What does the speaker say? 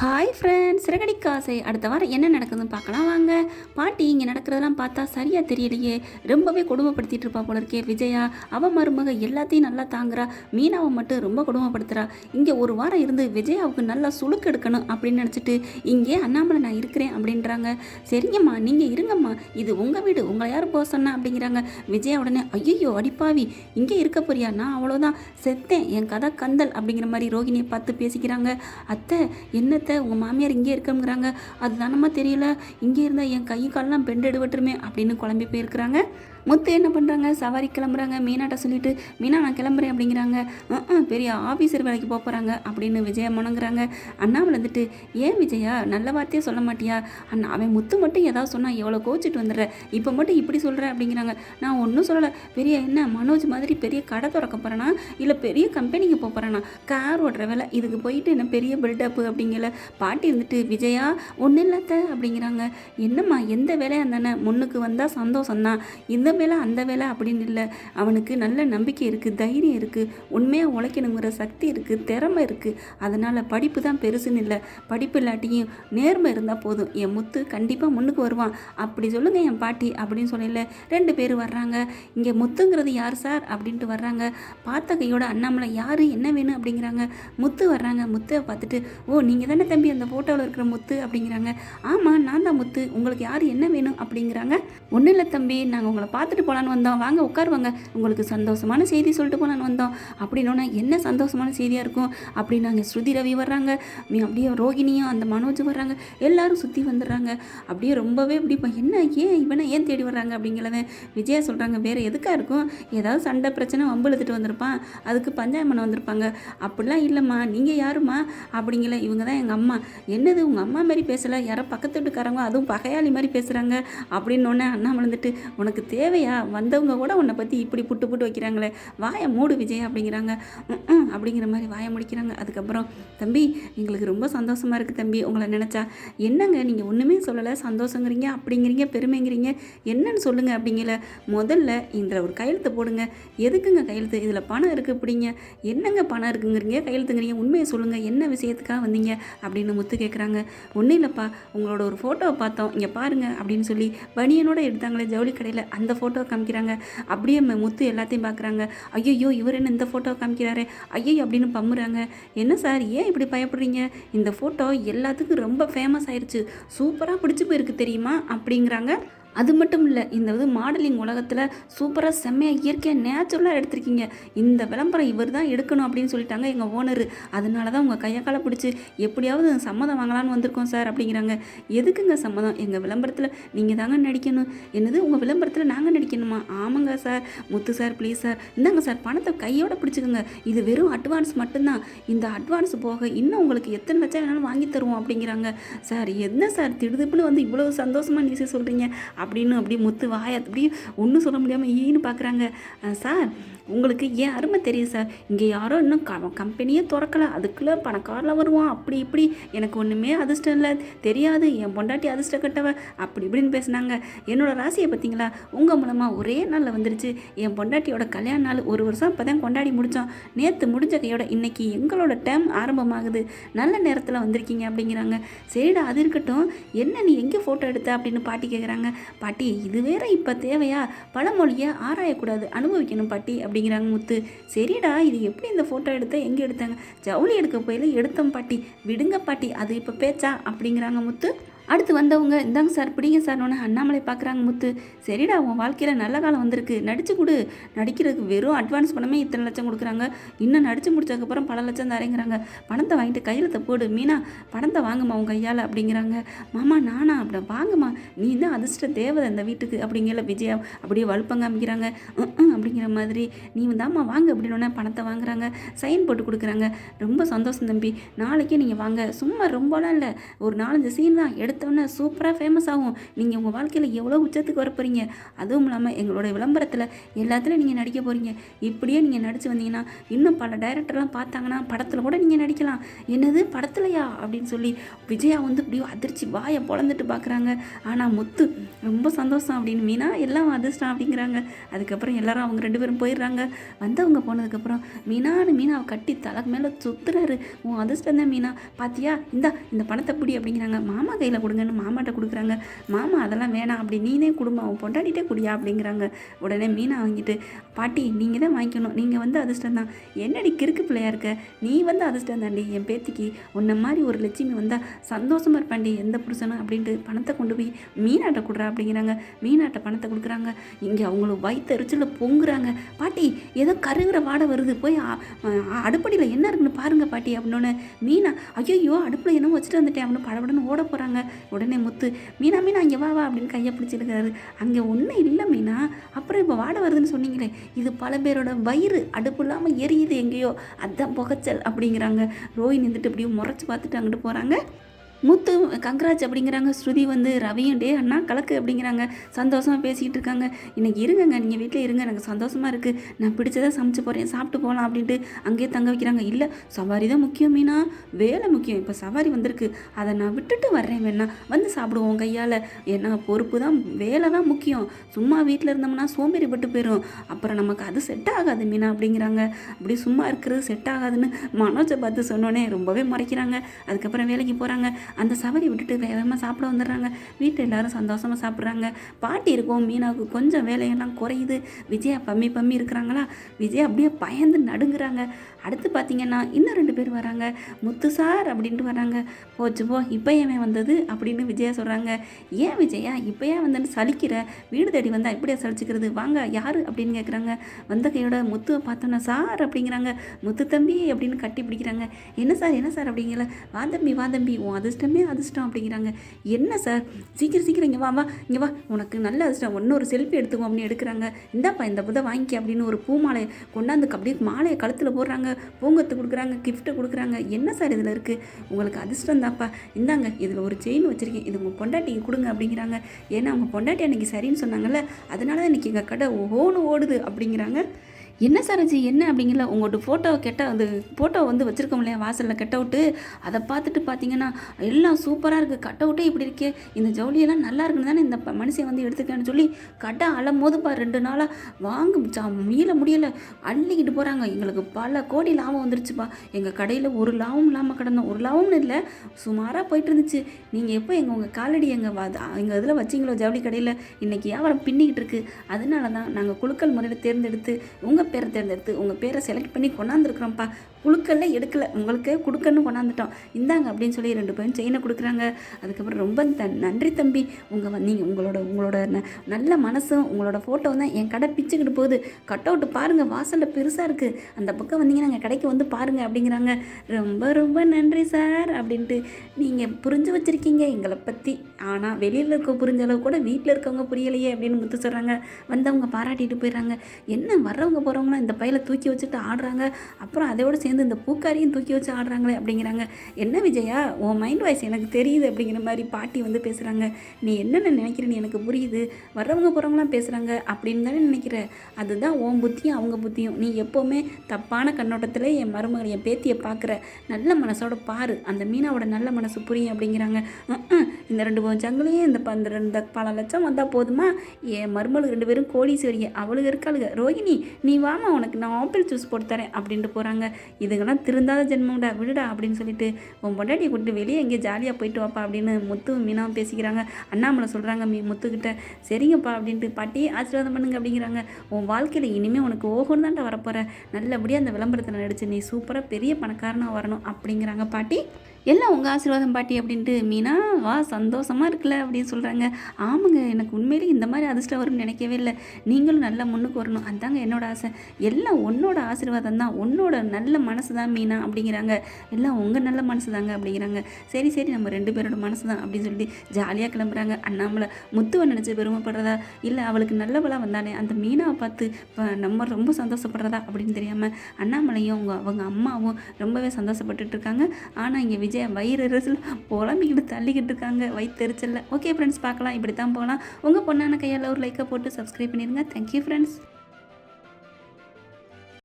Hi friends சிறகடி காசை அடுத்த வாரம் என்ன நடக்குதுன்னு பார்க்கலாம். வாங்க பாட்டி இங்கே நடக்கிறதெல்லாம் பார்த்தா சரியாக தெரியலையே. ரொம்பவே கொடுமைப்படுத்திட்டு இருப்பா போல இருக்கே. விஜயா அவ மருமக எல்லாத்தையும் நல்லா தாங்குறா. மீனாவை மட்டும் ரொம்ப கொடுமைப்படுத்துறா. இங்கே ஒரு வாரம் இருந்து விஜயாவுக்கு நல்லா சுளுக்கு எடுக்கணும் அப்படின்னு நினச்சிட்டு இங்கே அண்ணாமலை நான் இருக்கிறேன் அப்படின்றாங்க. சரிங்கம்மா நீங்கள் இருங்கம்மா. இது உங்கள் வீடு. உங்களை யார் போக சொன்னா? அப்படிங்கிறாங்க. விஜயா உடனே ஐயோ அடிப்பாவி. இங்கே இருக்க போறியா? நான் அவ்வளோதான் செத்தேன். என் கதை கந்தல் அப்படிங்கிற மாதிரி ரோகிணியை பார்த்து பேசிக்கிறாங்க. அத்தை என்ன என்னத்தை உங்கள் மாமியார் இங்கே இருக்கங்கிறாங்க. அது தானம்மா தெரியல. இங்கே இருந்தால் என் கை காலெலாம் பெண்டு எடுபட்டுருமே அப்படின்னு குழம்பி போயிருக்கிறாங்க. முத்து என்ன பண்ணுறாங்க சவாரி கிளம்புறாங்க. மீனாட்ட சொல்லிட்டு மீனா நான் கிளம்புறேன் அப்படிங்கிறாங்க. பெரிய ஆஃபீஸர் வேலைக்கு போக போகிறாங்க அப்படின்னு விஜயா முணங்குறாங்க. அண்ணாவில் வந்துட்டு ஏன் விஜயா? நல்ல வார்த்தையே சொல்ல மாட்டியா? அண்ணா அவன் முத்து மட்டும் ஏதாவது சொன்னால் எவ்வளோ கோச்சிட்டு வந்துடுற? இப்போ மட்டும் இப்படி சொல்கிறேன் அப்படிங்கிறாங்க. நான் ஒன்றும் சொல்லலை. பெரிய என்ன மனோஜ் மாதிரி பெரிய கடை திறக்க போகிறேனா இல்லை பெரிய கம்பெனிக்கு போக போகிறேனா கார் ஓட்டுற வேலை இதுக்கு போயிட்டு என்ன பெரிய பில்டப்பு அப்படிங்கல? பாட்டி வந்துட்டு விஜயா ஒன்றும் இல்லாத அப்படிங்கிறாங்க. என்னம்மா எந்த வேலையாக இருந்தானே முன்னுக்கு வந்தால் சந்தோஷம்தான் இந்த வேலை அந்த வேலை அப்படின்னு இல்லை. அவனுக்கு நல்ல நம்பிக்கை இருக்குது தைரியம் இருக்குது உண்மையாக உழைக்கணுங்கிற சக்தி இருக்குது திறமை இருக்குது அதனால் படிப்பு தான் பெருசுன்னு இல்லை. படிப்பு இல்லாட்டியும் நேர்மை இருந்தால் போதும். என் முத்து கண்டிப்பாக முன்னுக்கு வருவான். அப்படி சொல்லுங்கள் என் பாட்டி அப்படின்னு சொல்லல. ரெண்டு பேர் வர்றாங்க. இங்கே முத்துங்கிறது யார் சார்? அப்படின்ட்டு வர்றாங்க. பார்த்த கையோட அண்ணாமலை யார்? என்ன வேணும்? அப்படிங்கிறாங்க. முத்து வர்றாங்க. முத்தை பார்த்துட்டு ஓ நீங்கள் தானே தம்பி அந்த ஃபோட்டோவில் இருக்கிற முத்து அப்படிங்கிறாங்க. ஆமாம் நான் தான் முத்து. உங்களுக்கு யார் என்ன வேணும் அப்படிங்கிறாங்க. ஒன்றும் இல்லை தம்பி நாங்கள் உங்களை பார்த்துட்டு போகலான்னு வந்தோம். வாங்க உட்காருவாங்க. உங்களுக்கு சந்தோஷமான செய்தி சொல்லிட்டு போகலான்னு வந்தோம். அப்படின்னோன்னா என்ன சந்தோஷமான செய்தியாக இருக்கும்? அப்படின்னாங்க ஸ்ருதி ரவி வர்றாங்க. அப்படியே ரோகிணியும் அந்த மனோஜ் வர்றாங்க. எல்லாரும் சுற்றி வந்துடுறாங்க. அப்படியே ரொம்பவே இப்படி இப்போ என்ன ஏன் இவனை ஏன் தேடி வர்றாங்க அப்படிங்கிறத விஜயா சொல்கிறாங்க வேறு எதுக்காக இருக்கும்? ஏதாவது சண்டை பிரச்சனை வம்பு இழுத்துட்டு வந்திருப்பான். அதுக்கு பஞ்சாயம் பண்ண வந்திருப்பாங்க. அப்படிலாம் இல்லைம்மா நீங்கள் யாரும்மா? அப்படிங்கிற இவங்க தான் எங்கள் அம்மா என்னது உங்கள் அம்மா மாதிரி பேசலை? யாரோ பக்கத்து வீட்டுக்காரங்க அதுவும் பகையாளி மாதிரி பேசுகிறாங்க அப்படின்னு அண்ணா வளர்ந்துட்டு உனக்கு தேவையா? வந்தவங்க கூட உன்னை பற்றி இப்படி புட்டு புட்டு வைக்கிறாங்களே வாயை மூடு விஜய் அப்படிங்கிறாங்க. "ம், ம்" அப்படிங்கிற மாதிரி வாயை முடிக்கிறாங்க. அதுக்கப்புறம் தம்பி எங்களுக்கு ரொம்ப சந்தோஷமாக இருக்குது தம்பி உங்களை நினச்சா. என்னங்க நீங்கள் ஒன்றுமே சொல்லலை சந்தோஷங்கிறீங்க அப்படிங்கிறீங்க பெருமைங்கிறீங்க என்னன்னு சொல்லுங்கள் அப்படிங்கல. முதல்ல இதில் ஒரு கையெழுத்து போடுங்க. எதுக்குங்க கையெழுத்து? இதில் பணம் இருக்குது அப்படிங்க என்னங்க பணம் இருக்குங்கிறீங்க கையெழுத்துங்கிறீங்க உண்மையை சொல்லுங்கள் என்ன விஷயத்துக்காக வந்தீங்க? அப்படின்னு முத்து கேட்குறாங்க ஒன்றும் இல்லைப்பா. உங்களோட ஒரு ஃபோட்டோவை பார்த்தோம். இங்கே பாருங்க அப்படின்னு சொல்லி பனியனோட எடுத்தாங்களே ஜவுளி கடையில். அந்த ஃபோட்டோவை காமிக்கிறாங்க. அப்படியே முத்து எல்லாத்தையும் பார்க்குறாங்க ஐயோ இவர் என்ன இந்த ஃபோட்டோவை காமிக்கிறாரு? ஐயோ அப்படின்னு பம்முறாங்க. என்ன சார்? ஏன் இப்படி பயப்படுறீங்க? இந்த ஃபோட்டோ எல்லாத்துக்கும் ரொம்ப ஃபேமஸ் ஆயிடுச்சு சூப்பராக பிடிச்சி போயிருக்கு தெரியுமா? அப்படிங்கிறாங்க. அது மட்டும் இல்லை இந்த இது மாடலிங் உலகத்தில் சூப்பராக செம்மையாக இயற்கையாக நேச்சுரலாக எடுத்திருக்கீங்க. இந்த விளம்பரம் இவர் தான் எடுக்கணும் அப்படின்னு சொல்லிட்டாங்க எங்கள் ஓனர் அதனால தான் உங்கள் கையை காலை பிடிச்சி எப்படியாவது சம்மதம் வாங்கலான்னு வந்திருக்கோம் சார் அப்படிங்கிறாங்க. எதுக்குங்க சம்மதம்? எங்கள் விளம்பரத்தில் நீங்கள் தாங்க நடிக்கணும். என்னது? உங்கள் விளம்பரத்தில் நாங்கள் நடிக்கணுமா? ஆமாங்க sir. Muthu sir please sir. இந்தாங்க சார் பணத்தை கையோட பிடிச்சிக்கோங்க. இது வெறும் அட்வான்ஸ் மட்டும்தான். இந்த அட்வான்ஸ் போக இன்னும் உங்களுக்கு எத்தனை லட்சம் வேணாலும் வாங்கி தருவோம் அப்படிங்கிறாங்க. சார் என்ன சார் திடுதிப்புன்னு வந்து இவ்வளோ சந்தோஷமாக நீ சொல்கிறீங்க அப்படின்னு அப்படியே முத்து வாய அப்படியே ஒன்றும் சொல்ல முடியாமல் ஈன்னு பார்க்குறாங்க சார் உங்களுக்கு ஏன் அருமை தெரியும் சார்? இங்கே யாரோ இன்னும் க கம்பெனியே திறக்கலை. அதுக்குள்ளே பணக்காரில் வருவான். அப்படி இப்படி. எனக்கு ஒன்றுமே அதிர்ஷ்டம் இல்லை. தெரியாது. என் பொண்டாட்டி அதிர்ஷ்டம் கட்டவ. அப்படி இப்படின்னு பேசுனாங்க. என்னோடய ராசியை பார்த்தீங்களா? உங்கள் மூலமாக ஒரே நாளில் வந்துருச்சு. என் பொண்டாட்டியோட கல்யாண நாள் ஒரு வருஷம் இப்போ தான் கொண்டாடி முடித்தோம் நேற்று முடிஞ்ச கையோட இன்னைக்கு எங்களோட டைம் ஆரம்பமாகுது. நல்ல நேரத்தில் வந்திருக்கீங்க அப்படிங்கிறாங்க. சரிடா அது இருக்கட்டும். என்ன நீ எங்கே ஃபோட்டோ எடுத்த அப்படின்னு பாட்டி கேட்குறாங்க பாட்டி இது வேற இப்போ தேவையா? பழமொழியை ஆராயக்கூடாது. அனுபவிக்கணும் பாட்டி அப்படி அப்படிங்கிறாங்க முத்து. சரிடா இது எப்படி இந்த ஃபோட்டோ எடுத்த? எங்கே எடுத்தாங்க? ஜவுளி எடுக்க போயில எடுத்தோம் பாட்டி. விடுங்க பாட்டி அது இப்போ பேச்சா? அப்படிங்கிறாங்க முத்து. அடுத்து வந்தவங்க இந்தாங்க சார் பிடிங்க சார்னு அண்ணாமலை பார்க்குறாங்க முத்து. சரிடா உன் வாழ்க்கையில் நல்ல காலம் வந்திருக்கு. நடிச்சு கொடு. நடிக்கிறதுக்கு வெறும் அட்வான்ஸ் பணமே இத்தனை லட்சம் கொடுக்குறாங்க. இன்னும் நடிச்சு முடிச்சதுக்கப்புறம் பல லட்சம் தரேங்கிறாங்க. பணத்தை வாங்கிட்டு கையெழுத்த போடு. மீனா பணத்தை வாங்குமா உன் கையால் அப்படிங்கிறாங்க. மாமா நானா? அப்படி வாங்குமா நீ தான் அதிர்ஷ்ட தேவதை இந்த வீட்டுக்கு அப்படிங்கிற விஜயா அப்படியே வலுப்பங்க காமிக்கிறாங்க. அப்படிங்கிற மாதிரி. நீ தாம்மா வாங்க அப்படின்னு பணத்தை வாங்குறாங்க. சைன் போட்டு கொடுக்குறாங்க. ரொம்ப சந்தோஷம் தம்பி. நாளைக்கே நீங்கள் வாங்க. சும்மா ரொம்பலாம் இல்லை. ஒரு நாலஞ்சு சீன் தான் எடுத்து எடுத்தோன்னே சூப்பராக ஃபேமஸ் ஆகும். நீங்கள் உங்கள் வாழ்க்கையில் எவ்வளோ உச்சத்துக்கு வர போகிறீங்க அதுவும் இல்லாமல் எங்களோட விளம்பரத்தில் எல்லாத்துலையும் நீங்கள் நடிக்க போகிறீங்க இப்படியே நீங்கள் நடித்து வந்தீங்கன்னா இன்னும் பல டைரக்டர்லாம் பார்த்தாங்கன்னா படத்தில் கூட நீங்கள் நடிக்கலாம். என்னது? படத்துலையா? அப்படின்னு சொல்லி விஜயா வந்து இப்படியோ அதிர்ச்சி வாயை பொழந்துட்டு பார்க்குறாங்க ஆனால் முத்து ரொம்ப சந்தோஷம் அப்படின்னு மீனா எல்லாம் அதிர்ஷ்டம் அப்படிங்கிறாங்க. அதுக்கப்புறம் எல்லாரும் அவங்க ரெண்டு பேரும் போயிடுறாங்க. வந்தவங்க போனதுக்கப்புறம் மீனான்னு மீனாவை கட்டி தலைக்கு மேலே சுத்துறாரு. உன் அதிர்ஷ்டம் தான் மீனா. பாத்தியா? இந்தா இந்த பணத்தை பிடி அப்படிங்கிறாங்க. மாமா கையில் கொடுங்கன்னு மாமாட்ட கொடுக்குறாங்க. மாமா அதெல்லாம் வேணாம். அப்படி நீனே குடும்பம் அவன் பொண்டாடிட்டே குடியா? அப்படிங்கிறாங்க. உடனே மீனை வாங்கிட்டு பாட்டி நீங்கள் தான் வாங்கிக்கணும். நீங்கள் வந்து அதிர்ஷ்டம் தான். என்னடி கிறுக்கு பிள்ளையா இருக்க? நீ வந்து அதிர்ஷ்டம் தாண்டி என் பேத்திக்கு உன்ன மாதிரி ஒரு லட்சுமி வந்தால் சந்தோஷமாக இருப்பாண்டி எந்த புருஷனும் அப்படின்ட்டு பணத்தை கொண்டு போய் மீனாட்ட கொடுறா அப்படிங்கிறாங்க. மீனாட்ட பணத்தை கொடுக்குறாங்க. இங்கே அவங்களும் வயிற்று எரிச்சலில் பொங்குறாங்க. பாட்டி ஏதோ கருகிற வாடை வருது. போய் அடுப்படியில் என்ன இருக்குன்னு பாருங்க பாட்டி அப்படின்னு மீனா ஐயோ அடுப்பில் என்னமோ வச்சுட்டு வந்துட்டேன் அப்படின்னு படபடன்னு ஓட போகிறாங்க உடனே முத்து மீனா மீனா இங்கே வா வா அப்படின்னு கையை பிடிச்சிருக்காரு அங்கே ஒன்றும் இல்லை மீனா. அப்புறம் இப்போ வாட வருதுன்னு சொன்னீங்களே இது பல பேரோட வயிறு அடுப்பு இல்லாமல் எரியுது எங்கேயோ. அதான் புகைச்சல் அப்படிங்கிறாங்க. ரோஹினி நின்றுட்டு இப்படியும் முறைச்சி பார்த்துட்டு அங்கிட்டு போகிறாங்க முத்து கங்கராஜ் அப்படிங்கிறாங்க ஸ்ருதி வந்து ரவியும் டே அண்ணா கலக்கு அப்படிங்கிறாங்க. சந்தோஷமாக பேசிக்கிட்டு இருக்காங்க. இன்றைக்கி இருங்கங்க நீங்கள் வீட்டில் இருங்க எனக்கு சந்தோஷமாக இருக்குது நான் பிடிச்சதை சமைச்சு போகிறேன் சாப்பிட்டு போகலாம் அப்படின்ட்டு அங்கேயே தங்க வைக்கிறாங்க. இல்லை சவாரி தான் முக்கியம் மீனா. வேலை முக்கியம். இப்போ சவாரி வந்திருக்கு. அதை நான் விட்டுட்டு வர்றேன் வேணா. வந்து சாப்பிடுவோம் கையால். ஏன்னா பொறுப்பு தான் வேலை தான் முக்கியம். சும்மா வீட்டில் இருந்தோம்னா சோம்பேறிப்பட்டு போயிடும் அப்புறம் நமக்கு அது செட் ஆகாது மீனா அப்படிங்கிறாங்க. அப்படி சும்மா இருக்கிறது செட் ஆகாதுன்னு மனோஜை பார்த்து சொன்னோன்னே ரொம்பவே முறைக்கிறாங்க. அதுக்கப்புறம் வேலைக்கு போகிறாங்க அந்த சவரி விட்டுட்டு வேகமாக சாப்பிட வந்துடுறாங்க. வீட்டில் எல்லாரும் சந்தோஷமாக சாப்பிட்றாங்க. பாட்டி இருக்கும் மீனாவுக்கு கொஞ்சம் வேலையெல்லாம் குறையுது. விஜயா பம்மி பம்மி இருக்கிறாங்களா? விஜயா அப்படியே பயந்து நடுங்குறாங்க. அடுத்து பார்த்தீங்கன்னா இன்னும் ரெண்டு பேர் வராங்க. முத்து சார் அப்படின்ட்டு வராங்க. போச்சு போ இப்போ ஏன் வந்தது அப்படின்னு விஜயா சொல்கிறாங்க ஏன் விஜயா இப்போ ஏன் வந்தேன்னு சலிக்கிற? வீடு தேடி வந்தால் இப்படியா சலிச்சுக்கிறது? வாங்க யார் அப்படின்னு கேட்குறாங்க வந்த கையோட முத்துவை பார்த்தோன்னா சார் அப்படிங்கிறாங்க. முத்து தம்பி அப்படின்னு கட்டி பிடிக்கிறாங்க. என்ன சார் என்ன சார் அப்படிங்கிற வா தம்பி வா தம்பி உன் அதிர்ஷ்டமே அதிர்ஷ்டமே அதிர்ஷ்டம் அப்படிங்கிறாங்க. என்ன சார்? சீக்கிரம் சீக்கிரம் இங்கே வா வா இங்கே வா. உனக்கு நல்ல அதிர்ஷ்டம். இன்னொரு செல்ஃபி எடுத்துக்கோ அப்படின்னு எடுக்கிறாங்க. இந்தாப்பா இந்த புதை வாங்கிக்க அப்படின்னு ஒரு பூ மாலையை கொண்டாந்து அப்படியே மாலையை கழுத்தில் போடுறாங்க. பூங்கத்து கொடுக்குறாங்க கிஃப்ட்டு கொடுக்குறாங்க. என்ன சார் இதில் இருக்குது உங்களுக்கு அதிர்ஷ்டம் தாப்பா இந்தாங்க இதில் ஒரு செயின் வச்சுருக்கேன். இது உங்கள் பொண்டாட்டிக்கு கொடுங்க அப்படிங்கிறாங்க. ஏன்னா அவங்க பொண்டாட்டி அன்றைக்கி சரின்னு சொன்னாங்கல்ல. அதனால தான் இன்றைக்கி எங்கள் கடை ஓன்னு ஓடுது அப்படிங்கிறாங்க. என்ன சரஞ்சி என்ன? அப்படிங்கல உங்கள்கிட்ட ஃபோட்டோ கெட்ட அது ஃபோட்டோ வந்து வச்சுருக்கோம் இல்லையா வாசலில் கெட்ட அவுட்டு அதை பார்த்துட்டு பார்த்தீங்கன்னா எல்லாம் சூப்பராக இருக்குது கட் அவுட்டே இப்படி இருக்கே. இந்த ஜவுளியெல்லாம் நல்லா இருக்குன்னு தானே இந்த மனுஷன் வந்து எடுத்துக்கேன்னு சொல்லி கடை அலம் போதுப்பா ரெண்டு நாளாக வாங்க சா மீள முடியலை. அள்ளிக்கிட்டு போகிறாங்க எங்களுக்கு பல கோடி லாபம் வந்துருச்சுப்பா. எங்கள் கடையில் ஒரு லாபம் இல்லாமல் கிடந்தோம். ஒரு லாபம்னு இல்லை சுமாராக போயிட்டு இருந்துச்சு. நீங்கள் எப்போ எங்கள் உங்கள் காலடி எங்கள் எங்கள் இதில் வச்சிங்களோ ஜவுளி கடையில்? இன்றைக்கி வியாபாரம் பின்னிக்கிட்டு இருக்குது அதனால தான் நாங்கள் குழுக்கள் முறையில் தேர்ந்தெடுத்து உங்கள் பேரை தேர்ந்தெடுத்து உங்கள் பேரை செலக்ட் பண்ணி கொண்டாந்துருக்குறோம்ப்பா. குழுக்கள்ல எடுக்கலை. உங்களுக்கு கொடுக்கன்னு கொண்டாந்துட்டோம். இந்தாங்க அப்படின்னு சொல்லி ரெண்டு பேரும் செயினை கொடுக்குறாங்க. அதுக்கப்புறம் ரொம்ப த நன்றி தம்பி. உங்கள் நீங்கள் உங்களோட உங்களோட ந- நல்ல மனசும் உங்களோட ஃபோட்டோ தான் என் கடை பிச்சுக்கிட்டு போகுது. கட் அவுட்டு பாருங்கள் வாசலில் பெருசாக இருக்குது அந்த பக்கம் வந்தீங்கன்னா எங்கள் கடைக்கு வந்து பாருங்கள் அப்படிங்கிறாங்க. ரொம்ப ரொம்ப நன்றி சார் அப்படின்ட்டு. நீங்கள் புரிஞ்சு வச்சுருக்கீங்க. எங்களை பற்றி ஆனால் வெளியில் இருக்க புரிஞ்ச அளவு கூட வீட்டில் இருக்கவங்க புரியலையே அப்படின்னு முத்து சொல்கிறாங்க வந்தவங்க பாராட்டிட்டு போயிடுறாங்க. என்ன வர்றவங்க போகிறவங்களாம் இந்த பையில தூக்கி வச்சுட்டு ஆடுறாங்க. அப்புறம் அதோட சேர்ந்து இந்த பூக்காரியும் தூக்கி வச்சு ஆடுறாங்களே அப்படிங்கிறாங்க. என்ன விஜயா உன் மைண்ட் வாய்ஸ் எனக்கு தெரியுது அப்படிங்கிற மாதிரி பாட்டி வந்து பேசுகிறாங்க நீ என்னென்ன நினைக்கிறேன்னு எனக்கு புரியுது. வர்றவங்க போகிறவங்களாம் பேசுகிறாங்க அப்படின்னு தானே நினைக்கிற. அதுதான் உன் புத்தியும் அவங்க புத்தியும். நீ எப்போவுமே தப்பான கண்ணோட்டத்தில் என் மருமகள் என் பேத்தியை பார்க்குற. நல்ல மனசோட பாரு. அந்த மீனாவோட நல்ல மனசு புரியும் அப்படிங்கிறாங்க. இந்த ரெண்டு பவுன் இந்த பன்னிரெண்டு ரெண்டு பல லட்சம் வந்தால் போதுமா? என் மருமலுக்கு ரெண்டு பேரும் கோடீஸ்வரிங்க. அவளுக்கு இருக்காளுங்க. ரோஹிணி நீ வாமா உனக்கு நான் ஆப்பிள் ஜூஸ் போட்டு தரேன் அப்படின்ட்டு போகிறாங்க இதுங்கெல்லாம் திருந்தாத ஜென்மம்டா விடுடா அப்படின்னு சொல்லிட்டு உன் பொண்டாட்டியை கூப்பிட்டு வெளியே எங்கேயோ ஜாலியாக போயிட்டு வாப்பா அப்படின்னு முத்து மீனாவும் பேசிக்கிறாங்க. அண்ணாமலை சொல்கிறாங்க மீ முத்துக்கிட்ட. சரிங்கப்பா அப்படின்ட்டு பாட்டியே ஆசீர்வாதம் பண்ணுங்க அப்படிங்கிறாங்க. உன் வாழ்க்கையில் இனிமேல் உனக்கு ஓகோன்னு தான்டா வரப்போகிற நல்லபடியாக அந்த விளம்பரத்தில் நடிச்சு நீ சூப்பராக பெரிய பணக்காரனாக வரணும் அப்படிங்கிறாங்க பாட்டி. எல்லாம் உங்கள் ஆசீர்வாதம் பாட்டி அப்படின்ட்டு மீனா வா சந்தோஷமாக இருக்குல்ல அப்படின்னு சொல்கிறாங்க ஆமாங்க எனக்கு உண்மையிலே இந்த மாதிரி அதிர்ஷ்டம் வரும்னு நினைக்கவே இல்லை. நீங்களும் நல்லா முன்னுக்கு வரணும். அதுதாங்க என்னோட ஆசை. எல்லாம் உன்னோட ஆசீர்வாதம் தான். உன்னோட நல்ல மனசு தான் மீனா அப்படிங்கிறாங்க. எல்லாம் உங்கள் நல்ல மனசு தாங்க அப்படிங்கிறாங்க. சரி சரி நம்ம ரெண்டு பேரோட மனசு தான் அப்படின்னு சொல்லி ஜாலியாக கிளம்புறாங்க. அண்ணாமலை முத்துவை நினச்சி பெருமைப்படுறதா? இல்லை அவளுக்கு நல்லவளாக வந்தானே. அந்த மீனாவை பார்த்து இப்போ நம்ம ரொம்ப சந்தோஷப்படுறதா? அப்படின்னு தெரியாமல் அண்ணாமலையும் அவங்க அவங்க அம்மாவும் ரொம்பவே சந்தோஷப்பட்டுட்டு இருக்காங்க. ஆனால் இங்கே விஜய் விஜயா வயிறு எரிசல் புலம்பிக்கிட்டு தள்ளிக்கிட்டு இருக்காங்க. வயிற்றுச்சலில் ஓகே ஃப்ரெண்ட்ஸ் பார்க்கலாம். இப்படி தான் போகலாம். உங்கள் பொண்ணான கையால் ஒரு லைக்கை போட்டு சப்ஸ்கிரைப் பண்ணிடுங்க தேங்க்யூ ஃப்ரெண்ட்ஸ்